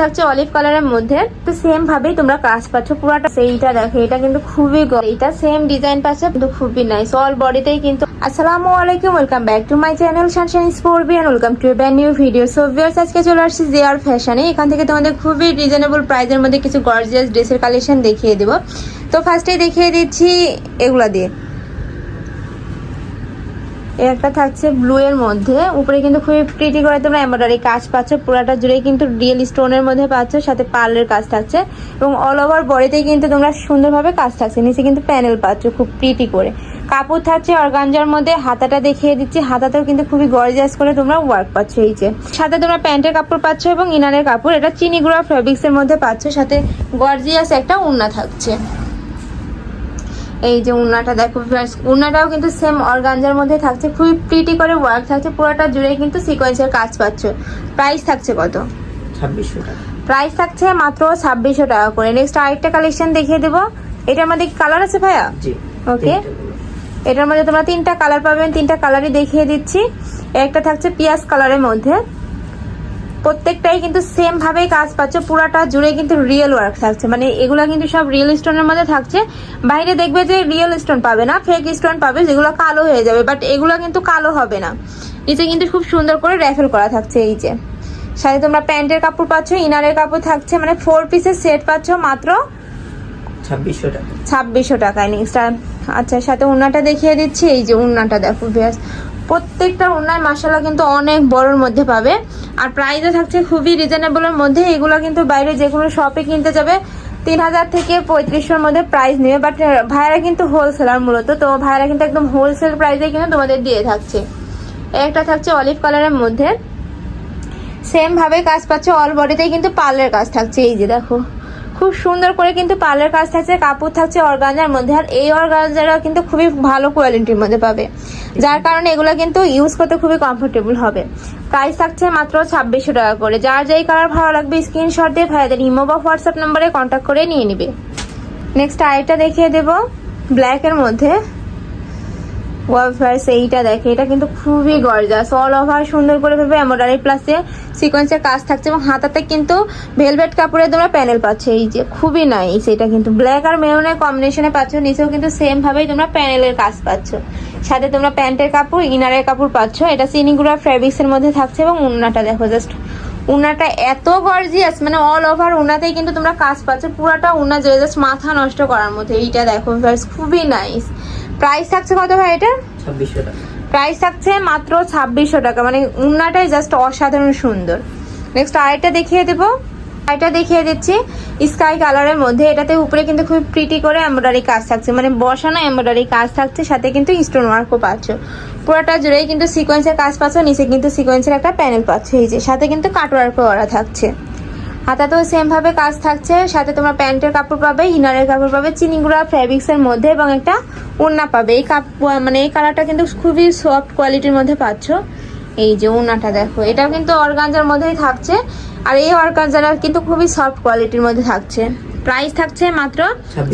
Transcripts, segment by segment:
থাকছে অলিভ কালারের মধ্যে। তো সেম ভাবেই তোমরা কাজ পাচ্ছ। পুরোটা সেইটা দেখো, এটা কিন্তু খুবই এটা সেম ডিজাইন পাচ্ছে, কিন্তু খুবই নাইস অল বডিতেই কিন্তু। আসসালামু আলাইকুম welcome back to my channel Sunshine স্পোর্বি and welcome to brand new video so viewers আজকে চলে আসছি জিআর ফ্যাশনে এখান থেকে তোমাদের খুবই রিজনেবল প্রাইসের মধ্যে কিছু গর্জিয়াস ড্রেসের কালেকশন দেখিয়ে দেবো। তো ফার্স্টে দেখিয়ে দিচ্ছি এগুলা দিয়ে। একটা থাকছে ব্লু এর মধ্যে। উপরে কিন্তু খুবই প্রিটি করে তোমরা এমব্রয়ডারি কাজ পাচ্ছ। পুরাটা জুড়ে কিন্তু রিয়েল স্টোনের মধ্যে পাচ্ছ, সাথে পার্লের কাজ থাকছে। এবং অল ওভার বডিতে কিন্তু তোমরা সুন্দরভাবে কাজ থাকছে। নিচে কিন্তু প্যানেল পাচ্ছ, খুব প্রিটি করে। কাপড় থাকছে অর্গানজার মধ্যে। হাতাটা দেখিয়ে দিচ্ছি। হাতাতেও কিন্তু খুবই গর্জিয়াস করে তোমরা ওয়ার্ক পাচ্ছ এই যে। সাথে তোমরা প্যান্টের কাপড় পাচ্ছ এবং ইনারের কাপড়। এটা চিনি গুঁড়া ফেব্রিক্স এর মধ্যে পাচ্ছ। সাথে গর্জিয়াস একটা উন্না থাকছে। এই যে উন্নাটা দেখো উন্নাটাও কিন্তু সেম অর্গানজার মধ্যে থাকছে খুবই প্রিটি করে ওয়ার্ক থাকছে পুরোটা জুড়ে কিন্তু সিকোয়েন্সের কাজ পাচ্ছ। প্রাইস থাকছে কত? ছাব্বিশশো টাকা। প্রাইস থাকছে মাত্র ছাব্বিশশো টাকা করে। নেক্সট আরেকটা কালেকশন দেখিয়ে দেবো। এটার মধ্যে কালার আছে ভাইয়া? জি Okay. এটার মধ্যে তোমরা তিনটা কালার পাবেন তিনটা কালারই দেখিয়ে দিচ্ছি। একটা থাকছে পিয়াজ কালারের মধ্যে। প্রত্যেকটাই কিন্তু সেম ভাবেই কাজ পাচ্ছ পুরাটা জুড়ে কিন্তু রিয়েল ওয়ার্ক থাকছে। মানে এগুলা কিন্তু সব রিয়েল স্টোনের মধ্যে থাকছে। বাইরে দেখবে যে রিয়েল স্টোন পাবে না ফেক স্টোন পাবে যেগুলো কালো হয়ে যাবে বাট এগুলো কিন্তু কালো হবে না। নিচে কিন্তু খুব সুন্দর করে র্যাফেল করা থাকছে এই যে। সাথে তোমরা প্যান্টের কাপড় পাচ্ছ ইনারের কাপড় থাকছে মানে ফোর পিসের সেট পাচ্ছ মাত্র ছাব্বিশশো টাকা। ছাব্বিশশো টাকায়। নেক্সট আচ্ছা সাথে উন্নাটা দেখিয়ে দিচ্ছি এই যে উন্নাটা দেখো বেশ প্রত্যেকটা উন্নায় মাসালা কিন্তু অনেক বড়র মধ্যে পাবে। আর প্রাইসও থাকছে খুবই রিজনেবলের মধ্যে। এগুলো কিন্তু বাইরে যে কোনো শপে কিনতে যাবে। তিন হাজার থেকে পঁয়ত্রিশশোর মধ্যে প্রাইস নেবে। বাট ভাইয়ারা কিন্তু হোলসেলার মূলত। তো ভাইয়ারা কিন্তু একদম হোলসেল প্রাইসে কিন্তু তোমাদের দিয়ে থাকছে। একটা থাকছে অলিভ কালারের মধ্যে। সেম ভাবে কাজ পাচ্ছে অল বডিতেই কিন্তু পার্লের কাজ থাকছে। এই যে দেখো। খুব সুন্দর করে কিন্তু পার্লার কাজ থাকছে, কাপড় থাকছে, অর্গানজার মধ্যে। আর এই অর্গানজারা কিন্তু খুবই ভালো কোয়ালিটির মধ্যে পাবে। যার কারণে এগুলো কিন্তু ইউজ করতে খুবই কমফোর্টেবল হবে। প্রাইস থাকছে মাত্র ছাব্বিশশো টাকা করে। যার যেই কালার ভালো লাগবে স্ক্রিনশট দিয়ে ভাইয়াদের ইমো বা হোয়াটসঅ্যাপ নম্বরে কন্ট্যাক্ট করে নিয়ে নিবে। নেক্সট আরেকটা দেখিয়ে দেবো। ব্ল্যাকের মধ্যে ওয়াভার্স এইটা দেখে, এটা কিন্তু খুবই গর্জাস অল ওভার সুন্দর করে ভাবে এমব্রয়ডারি প্লাসে সিকোয়েন্সের কাজ থাকছে এবং হাতাতে কিন্তু ভেলভেট কাপড়ের তোমরা প্যানেল পাচ্ছ। এই যে খুবই নাইস এটা কিন্তু ব্ল্যাক আর মেরুনের কম্বিনেশনে পাচ্ছ, নিচেও কিন্তু সেম ভাবেই তোমরা প্যানেলের কাজ পাচ্ছ। সাথে তোমরা প্যান্টের কাপড় ইনারের কাপড় পাচ্ছ। এটা সিনিগুড়া ফ্যাব্রিক্স এর মধ্যে থাকছে এবং উন্নাটা দেখো জাস্ট উনাটা এত গর্জিয়াস মানে অল ওভার উনাতেই কিন্তু তোমরা কাজ পাচ্ছ। পুরাটা উনা যে জাস্ট মাথা নষ্ট করার মতো এইটা দেখো খুবই নাইস প্রাইস থাকছে কত ভাই এটা? ছাব্বিশশো টাকা। প্রাইস থাকছে মাত্র ছাব্বিশশো টাকা মানে উন্নাটাই জাস্ট অসাধারণ সুন্দর। নেক্সট আরেকটা দেখিয়ে দেবো। আরেকটা দেখিয়ে দিচ্ছি স্কাই কালারের মধ্যে। এটাতে উপরে কিন্তু খুব প্রিটি করে এমব্রয়ডারি কাজ থাকছে মানে বসানো এমব্রয়ডারি কাজ থাকছে সাথে কিন্তু স্টোন ওয়ার্কও পাচ্ছ। পুরোটা জুড়েই কিন্তু সিকোয়েন্সের কাজ পাচ্ছ নিচে কিন্তু সিকোয়েন্সের একটা প্যানেল পাচ্ছ এই যে সাথে কিন্তু কাটওয়ার্কও করা থাকছে। হাতাতেও সেম ভাবে কাজ থাকছে। সাথে তোমরা প্যান্টের কাপড় পাবে ইনারের কাপড় পাবে চিনিগুড়া ফ্যাব্রিক্স এর মধ্যে এবং একটা ওড়না পাবে। এই কাপ মানে এই কালারটা কিন্তু খুবই সফট কোয়ালিটির মধ্যে পাচ্ছ। এই যে ওড়নাটা দেখো এটাও কিন্তু অর্গানজার মধ্যেই থাকছে। আর এই অর্গানজারা কিন্তু খুবই সফট কোয়ালিটির মধ্যে থাকছে। প্রাইস থাকছে মাত্র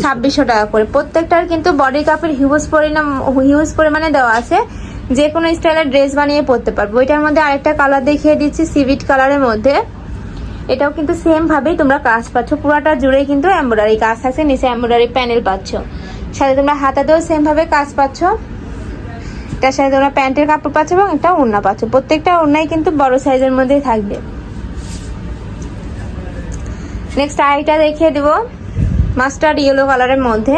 ছাব্বিশশো। টাকা করে। প্রত্যেকটার কিন্তু বডি কাপের হিউজ পরিমাণ হিউজ পরিমাণে দেওয়া আছে। যে কোনো স্টাইলের ড্রেস বানিয়ে পরতে পারব। এটার মধ্যে আরেকটা কালার দেখিয়ে দিচ্ছি সিভিট কালারের মধ্যে। এটাও কিন্তু সেম ভাবেই তোমরা কাজ পাচ্ছ। পুরাটা জুড়েই কিন্তু এমব্রয়ডারি কাজ থাকছে, নিচে এমব্রয়ডারি প্যানেল পাচ্ছ। সাথে তোমরা হাতাতেও সেম ভাবে কাজ পাচ্ছ। এটার সাথে তোমরা প্যান্টের কাপড় পাচ্ছ এবং একটা ওড়না পাচ্ছ। প্রত্যেকটা ওড়নাই কিন্তু বড় সাইজের মধ্যেই থাকবে। নেক্সট আইটা দেখিয়ে দেবো। মাস্টার্ড ইয়েলো কালারের মধ্যে।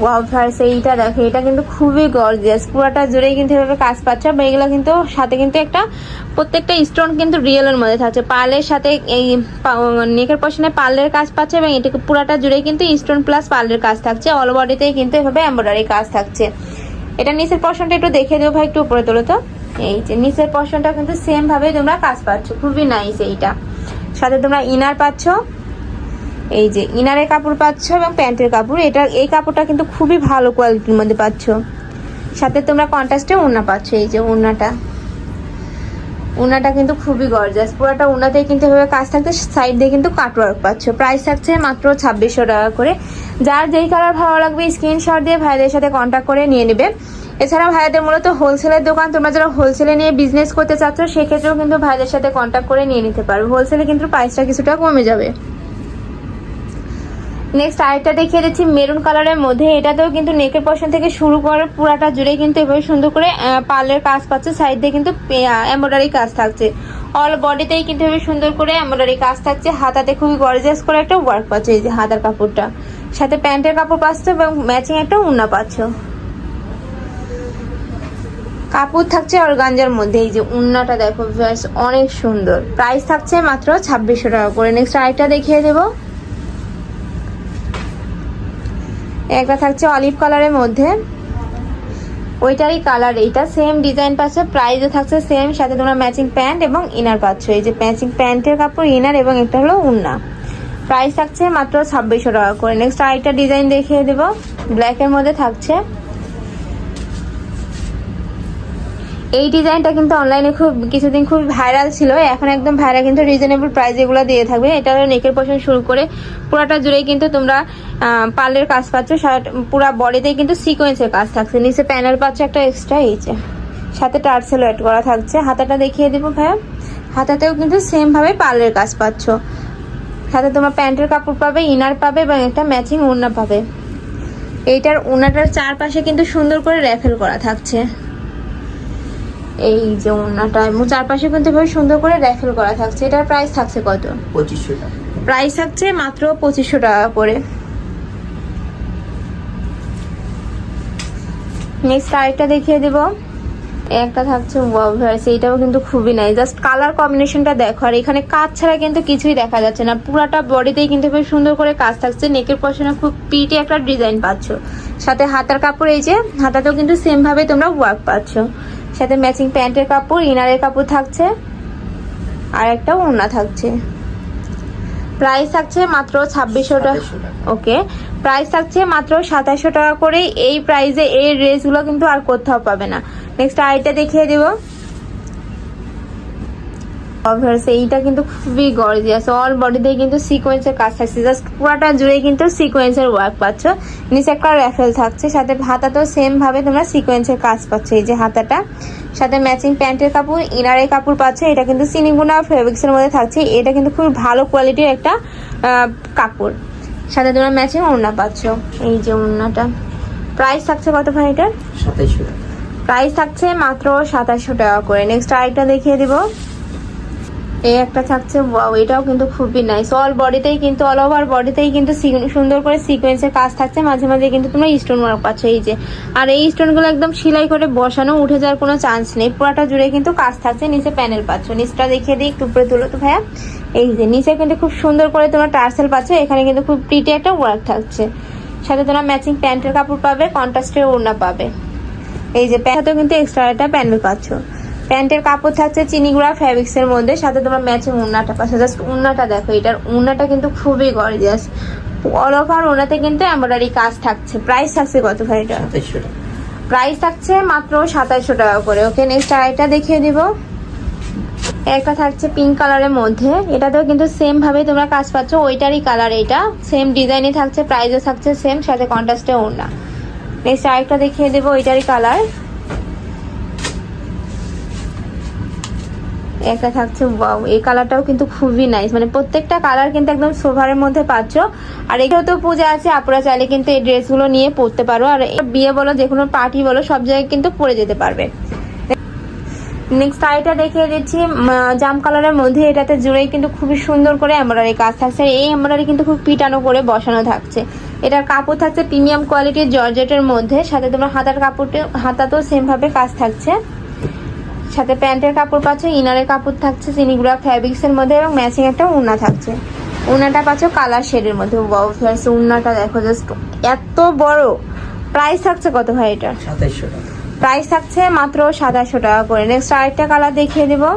ওয়াও ভার্স এইটা দেখো, এটা কিন্তু খুবই গর্জিয়াস পুরোটা জুড়েই কিন্তু এভাবে কাজ পাচ্ছে বা এগুলো কিন্তু সাথে কিন্তু একটা প্রত্যেকটা স্টোন কিন্তু রিয়েলের মধ্যে থাকছে। পার্লের সাথে এই নেকের পশনে পার্লের কাজ পাচ্ছে এবং এটাকে পুরাটা জুড়ে কিন্তু স্টোন প্লাস পার্লের কাজ থাকছে। অল বডিতেই কিন্তু এভাবে এমব্রয়ডারি কাজ থাকছে। এটা নিচের পশনটা একটু দেখে দেবো ভাই, একটু উপরে তোলো তো। এই যে নিচের পশনটা কিন্তু সেম ভাবে তোমরা কাজ পাচ্ছ, খুবই নাইস এইটা। সাথে তোমরা ইনার পাচ্ছ। এই যে ইনারের কাপড় পাচ্ছ এবং প্যান্টের কাপড়, এটা, এই কাপড়টা কিন্তু খুবই ভালো কোয়ালিটির মধ্যে পাচ্ছ। সাথে তোমরা কন্ট্রাস্টে ওড়না পাচ্ছ, এই যে ওড়নাটা। ওড়নাটা কিন্তু খুবই গর্জাস পুরোটা ওড়নাতেই কিন্তু এভাবে কাজ থাকছে সাইড দিয়ে কিন্তু কাটওয়ার্ক পাচ্ছ। প্রাইস থাকছে মাত্র ছাব্বিশশো টাকা করে। যার যেই কালার ভালো লাগবে স্ক্রিনশট দিয়ে ভাইদের সাথে কন্ট্যাক্ট করে নিয়ে নেবে। এছাড়া ভাইয়াদের মূলত হোলসেলের দোকান, তোমরা যারা হোলসেলে নিয়ে বিজনেস করতে চাচ্ছ, সেক্ষেত্রেও কিন্তু ভাইদের সাথে কন্ট্যাক্ট করে নিয়ে নিতে পারবে হোলসেলে কিন্তু প্রাইসটা কিছুটা কমে যাবে। নেক্সট আরেকটা দেখিয়ে দিচ্ছি মেরুন কালারের মধ্যে। এটাতেও কিন্তু নেকের পশন থেকে শুরু করে পুরাটা জুড়ে কিন্তু এভাবে সুন্দর করে পার্লের কাজ পাচ্ছে। সাইড দিয়ে কিন্তু এমব্রয়ডারি কাজ থাকছে। অল বডিতেই কিন্তু এভাবে সুন্দর করে এমব্রয়ডারি কাজ থাকছে। হাতাতে খুবই গর্জিয়াস করে একটা ওয়ার্ক পাচ্ছে এই যে হাতার কাপড়টা। সাথে প্যান্টের কাপড় পাচ্ছ এবং ম্যাচিং একটা উন্না পাচ্ছ। কাপড় থাকছে অর্গানজার মধ্যে, এই যে উন্নাটা দেখো অনেক সুন্দর। প্রাইস থাকছে মাত্র ছাব্বিশশো টাকা করে। নেক্সট আরেকটা দেখিয়ে দেবো। একটা থাকছে অলিভ কালারের মধ্যে। ওইটারই কালার, এইটা সেম ডিজাইন পাচ্ছে প্রাইসও থাকছে সেম সাথে তোমরা ম্যাচিং প্যান্ট এবং ইনার পাচ্ছ। এই যে ম্যাচিং প্যান্টের কাপড় ইনার এবং একটা হলো উন্না। প্রাইস থাকছে মাত্র ছাব্বিশশো টাকা করে। নেক্সট আরেকটা ডিজাইন দেখিয়ে দেবো। ব্ল্যাকের মধ্যে থাকছে। এই ডিজাইনটা কিন্তু অনলাইনে খুব কিছুদিন খুব ভাইরাল ছিল। এখন একদম ভাইরাল কিন্তু রিজনেবল প্রাইস এগুলো দিয়ে থাকবে। এটা হলো নেকের পোর্শন শুরু করে পুরাটা জুড়েই কিন্তু তোমরা পার্লের কাজ পাচ্ছ। পুরা বডিতেই কিন্তু সিকোয়েন্সের কাজ থাকছে। নিচে প্যানেল পাচ্ছ একটা এক্সট্রা এইচে সাথে টার্সেল অ্যাড করা থাকছে। হাতাটা দেখিয়ে দেবো ভাইয়া। হাতাতেও কিন্তু সেম ভাবে পার্লের কাজ পাচ্ছ। সাথে তোমার প্যান্টের কাপড় পাবে ইনার পাবে এবং একটা ম্যাচিং ওড়না পাবে। এইটার ওড়নাটার চারপাশে কিন্তু সুন্দর করে র্যাফেল করা থাকছে। এই যে ওড়নাটা এবং চারপাশে কিন্তু এভাবে সুন্দর করে র্যাফেল করা থাকছে। এটার প্রাইস থাকছে কত? পঁচিশশো টাকা। প্রাইস থাকছে মাত্র পঁচিশশো টাকা করে। নেক্সট আরেকটা দেখিয়ে দেব। একটা থাকছে ওয়াভার্স এইটাও কিন্তু খুবই নাই জাস্ট কালার কম্বিনেশনটা দেখো। আর এখানে কাজ ছাড়া কিন্তু কিছুই দেখা যাচ্ছে না। পুরাটা বডিতেই কিন্তু বেশ সুন্দর করে কাজ থাকছে। নেকের পশনে খুব পিটে একটা ডিজাইন পাচ্ছ। সাথে হাতার কাপড় এই যে হাতাতেও কিন্তু সেম ভাবে তোমরা ওয়ার্ক পাচ্ছ। সাথে ম্যাচিং প্যান্টের কাপড় ইনারের কাপড় থাকছে আর একটা ওড়না থাকছে। প্রাইস থাকছে মাত্র ছাব্বিশশো টাকা। ওকে প্রাইস থাকছে মাত্র সাতাশশো টাকা করে। এই প্রাইসে এই ড্রেসগুলো কিন্তু আর কোথাও পাবে না। নেক্সট আরেকটা দেখিয়ে দেবো। অভার্স এইটা কিন্তু খুবই গর্জিয়াস অল বডিতে কিন্তু সিকোয়েন্সের কাজ থাকছে। জাস্ট পুরাটা জুড়ে কিন্তু সিকোয়েন্সের ওয়ার্ক পাচ্ছ। নিচে একটা র্যাফেল থাকছে সাথে হাতাতেও সেম ভাবে তোমরা সিকোয়েন্সের কাজ পাচ্ছ। এই যে হাতাটা সাথে ম্যাচিং প্যান্টের কাপড় ইনারের কাপড় পাচ্ছ। এটা কিন্তু সিনিগুনা ফেব্রিক্সের মধ্যে থাকছে। এটা কিন্তু খুব ভালো কোয়ালিটির একটা কাপড়। সাথে তোমরা ম্যাচিং ওড়না পাচ্ছ। এই যে ওড়নাটা। প্রাইস থাকছে কত ভাই এটার? সাতাইশশো টাকা। প্রাইস থাকছে মাত্র সাতাশশো টাকা করে। নেক্সট আরেকটা দেখিয়ে দিব। এই একটা থাকছে ওয়াও এটাও কিন্তু খুবই নাইস অল বডিতেই কিন্তু অল ওভার বডিতেই কিন্তু সুন্দর করে সিকোয়েন্সের কাজ থাকছে, মাঝে মাঝে কিন্তু তোমরা স্টোন ওয়ার্ক পাচ্ছ, এই যে। আর এই স্টোনগুলো একদম সেলাই করে বসানো, উঠে যাওয়ার কোনো চান্স নেই, পুরাটা জুড়ে কিন্তু কাজ থাকছে, নিচে প্যানেল পাচ্ছ, নিচটা দেখিয়ে দিই, একটু উপরে তুলো তো ভাইয়া। এই যে, নিচে কিন্তু খুব সুন্দর করে তোমরা টার্সেল পাচ্ছ, এখানে কিন্তু খুব প্রিটি একটা ওয়ার্ক থাকছে। সাথে তোমরা ম্যাচিং প্যান্টের কাপড় পাবে কন্ট্রাস্টের ওড়না পাবে। এই যে প্যান্টও কিন্তু এক্সট্রা একটা প্যান্ডেল পাচ্ছ। প্যান্টের কাপড় থাকছে চিনিগুড়া ফ্যাব্রিক্স এর মধ্যে। সাথে তোমার ম্যাচিং উন্নাটা পাচ্ছ জাস্ট উন্নাটা দেখো এটার উন্নাটা কিন্তু খুবই গর্জিয়াস অল ওভার ওনাতে কিন্তু এমব্রয়ডারি কাজ থাকছে। প্রাইস থাকছে কত ভাই এটা? প্রাইস থাকছে মাত্র সাতাইশশো টাকা করে ওকে নেক্সট আরেকটা দেখিয়ে দিব। একটা থাকছে পিঙ্ক কালারের মধ্যে। এটাতেও কিন্তু সেম ভাবে তোমরা কাজ পাচ্ছ। ওইটারই কালার এটা। সেম ডিজাইনই থাকছে প্রাইসও থাকছে সেম সাথে কন্ট্রাস্টে ওড়না নেক্সট আরেকটা দেখিয়ে দেবো ওইটারই কালার একটা থাকছে এই কালারটাও কিন্তু খুবই নাইস মানে প্রত্যেকটা কালার কিন্তু একদম সোভারের মধ্যে পাচ্ছ। আর এগুলো তো পূজা আছে আপনারা চাইলে কিন্তু এই ড্রেসগুলো নিয়ে পরতে পারো। আর বিয়ে বলো, যে কোনো পার্টি বলো, সব জায়গায় কিন্তু পরে যেতে পারবে। নেক্সট আইটা দেখিয়ে দিচ্ছি। জাম কালারের মধ্যে এটাতে জুড়েই কিন্তু খুবই সুন্দর করে এমব্রয়ডারি কাজ থাকছে। এই এমব্রয়ডারি কিন্তু খুব পিটানো করে বসানো থাকছে। এটার কাপড় থাকছে প্রিমিয়াম কোয়ালিটির জর্জেটের মধ্যে। সাথে তোমার হাতার কাপড়টা হাতাতেও সেম ভাবে কাজ থাকছে। সাথে প্যান্টের কাপড় পাচ্ছ ইনারের কাপড় থাকছে চিনিগুড়া ফ্যাব্রিক্স এর মধ্যে এবং ম্যাচিং একটা উন্না থাকছে। উনাটা পাচ্ছ কালার শেডের মধ্যে। ওয়াও উন্নাটা দেখো জাস্ট এত বড়। প্রাইস থাকছে কত ভাই এটা সাতাইশশো টাকা। প্রাইস থাকছে মাত্র সাতাশশো টাকা করে। নেক্সট আরেকটা কালার দেখিয়ে দেবো।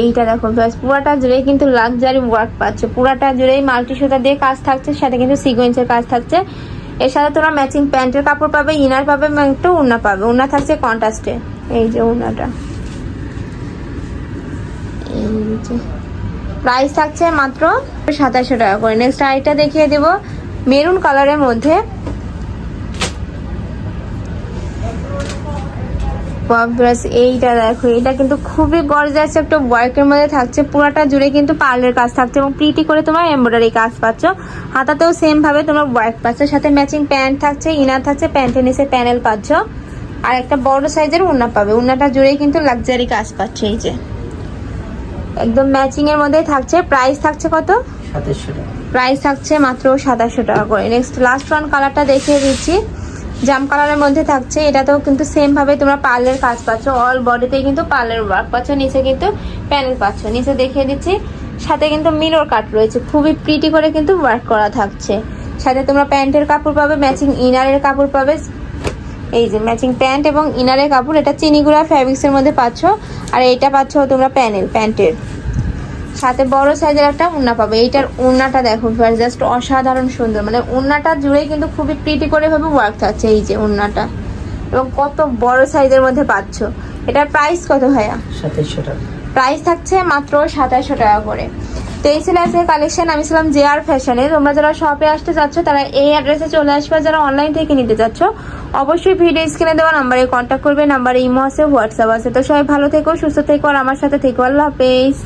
এইটা দেখো ব্যাস পুরাটা জুড়েই কিন্তু লাক্সারি ওয়ার্ক পাচ্ছে। পুরাটা জুড়েই মাল্টি সুতা দিয়ে কাজ থাকছে, সাথে কিন্তু সিকোয়েন্সের কাজ থাকছে। এর সাথে তোমরা ম্যাচিং প্যান্টের কাপড় পাবে ইনার পাবে এবং একটু উন্না পাবে। উন্না থাকছে কন্ট্রাস্টে এই যে উন্নাটা। এই যে। প্রাইস থাকছে মাত্র সাতাশশো টাকা করে। নেক্সট আইটা দেখিয়ে দেব। মেরুন কালারের মধ্যে বাবরাস এইটা দেখো এটা কিন্তু খুবই গর্জাস একটা ওয়ার্কের মধ্যে থাকছে। পুরাটা জুড়ে কিন্তু পার্লের কাজ থাকছে এবং প্রিটি করে তোমার এমব্রয়ডারি কাজ পাচ্ছ। হাতাতেও সেম ভাবে তোমার ওয়ার্ক পাচ্ছ। সাথে ম্যাচিং প্যান্ট থাকছে ইনার থাকছে প্যান্টের নিচে প্যানেল পাচ্ছ। আর একটা বড় সাইজের উন্না পাবে। উন্নাটা জুড়েই কিন্তু লাক্সারি কাজ পাচ্ছে এই যে। একদম ম্যাচিং এর মধ্যেই থাকছে। প্রাইস থাকছে কত? সাতাইশশো টাকা। প্রাইস থাকছে মাত্র সাতাশশো টাকা করে। নেক্সট লাস্ট ওয়ান কালারটা দেখিয়ে দিচ্ছি। জাম কালারের মধ্যে থাকছে, এটাতেও কিন্তু সেম ভাবে তোমরা পার্লের কাজ পাচ্ছ। অল বডিতেই কিন্তু পার্লের ওয়ার্ক পাচ্ছ, নিচে কিন্তু প্যানেল পাচ্ছ। নিচে দেখিয়ে দিচ্ছি, সাথে কিন্তু মিরর কাট রয়েছে। খুবই প্রিটি করে কিন্তু ওয়ার্ক করা থাকছে। সাথে তোমরা প্যান্টের কাপড় পাবে ম্যাচিং ইনারের কাপড় পাবে। এই যে ম্যাচিং প্যান্ট এবং ইনারের কাপড়, এটা চিনিগুড়া ফ্যাব্রিক্সের মধ্যে পাচ্ছ। আর এটা পাচ্ছ তোমরা প্যানেল প্যান্টের। সাথে বড় সাইজের একটা উন্না পাবে। এইটার উন্নাটা দেখো জাস্ট অসাধারণ সুন্দর। মানে উন্নাটা জুড়ে কিন্তু খুবই প্রিটি করে ভাবে ওয়ার্ক থাকছে এই যে উন্নাটা। এবং কত বড় সাইজের মধ্যে পাচ্ছ। এটার প্রাইস কত ভাইয়া? সাতাইশশো টাকা। প্রাইস থাকছে মাত্র সাতাশশো টাকা করে। তো এই ছিল আজকে কালেকশন আমি ছিলাম জে আর ফ্যাশনে তোমরা যারা শপে আসতে চাচ্ছ তারা এই অ্যাড্রেসে চলে আসবে। যারা অনলাইন থেকে নিতে চাচ্ছ অবশ্যই ভিডিও স্ক্রিনে দেওয়া নাম্বারে কন্ট্যাক্ট করবে। নাম্বারে ইমো আছে হোয়াটসঅ্যাপ আছে। তো সবাই ভালো থেকো সুস্থ থেকো আর আমার সাথে থেকো। আল্লাহ হাফেজ।